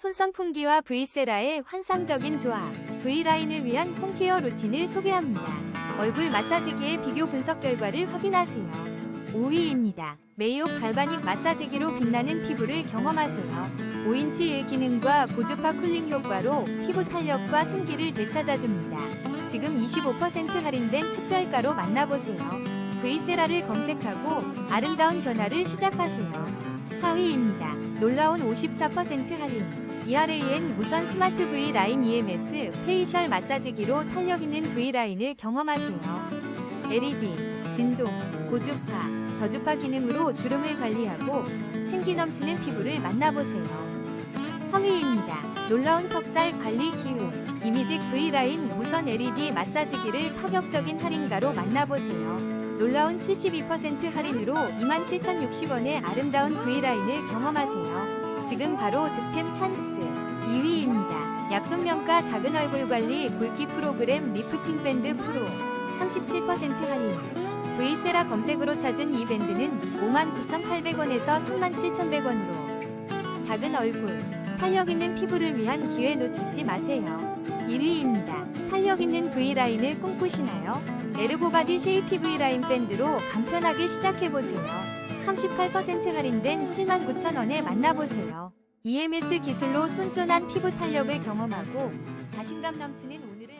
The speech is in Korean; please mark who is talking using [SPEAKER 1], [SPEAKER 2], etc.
[SPEAKER 1] 손성 풍기와 V세라의 환상적인 조합. V라인을 위한 홈케어 루틴을 소개합니다. 얼굴 마사지기의 비교 분석 결과를 확인하세요. 5위입니다. 메이오 갈바닉 마사지기로 빛나는 피부를 경험하세요. 5인치 일 기능과 고주파 쿨링 효과로 피부 탄력과 생기를 되찾아줍니다. 지금 25% 할인된 특별가로 만나보세요. V세라를 검색하고 아름다운 변화를 시작하세요. 4위입니다. 놀라운 54% 할인. ERAN 무선 스마트 V 라인 EMS 페이셜 마사지기로 탄력 있는 V 라인을 경험하세요. LED, 진동, 고주파, 저주파 기능으로 주름을 관리하고 생기 넘치는 피부를 만나보세요. 3위입니다. 놀라운 턱살 관리 기후. 이미직 V라인 무선 LED 마사지기를 파격적인 할인가로 만나보세요. 놀라운 72% 할인으로 27,060원의 아름다운 V라인을 경험하세요. 지금 바로 득템 찬스. 2위입니다. 약손명가 작은 얼굴 관리 굵기 프로그램 리프팅 밴드 프로 37% 할인. V세라 검색으로 찾은 이 밴드는 59,800원에서 37,100원으로 작은 얼굴, 탄력 있는 피부를 위한 기회 놓치지 마세요. 1위입니다. 탄력 있는 V라인을 꿈꾸시나요? 에르고바디 쉐이피 V라인 밴드로 간편하게 시작해보세요. 38% 할인된 79,000원에 만나보세요. EMS 기술로 쫀쫀한 피부 탄력을 경험하고 자신감 넘치는 오늘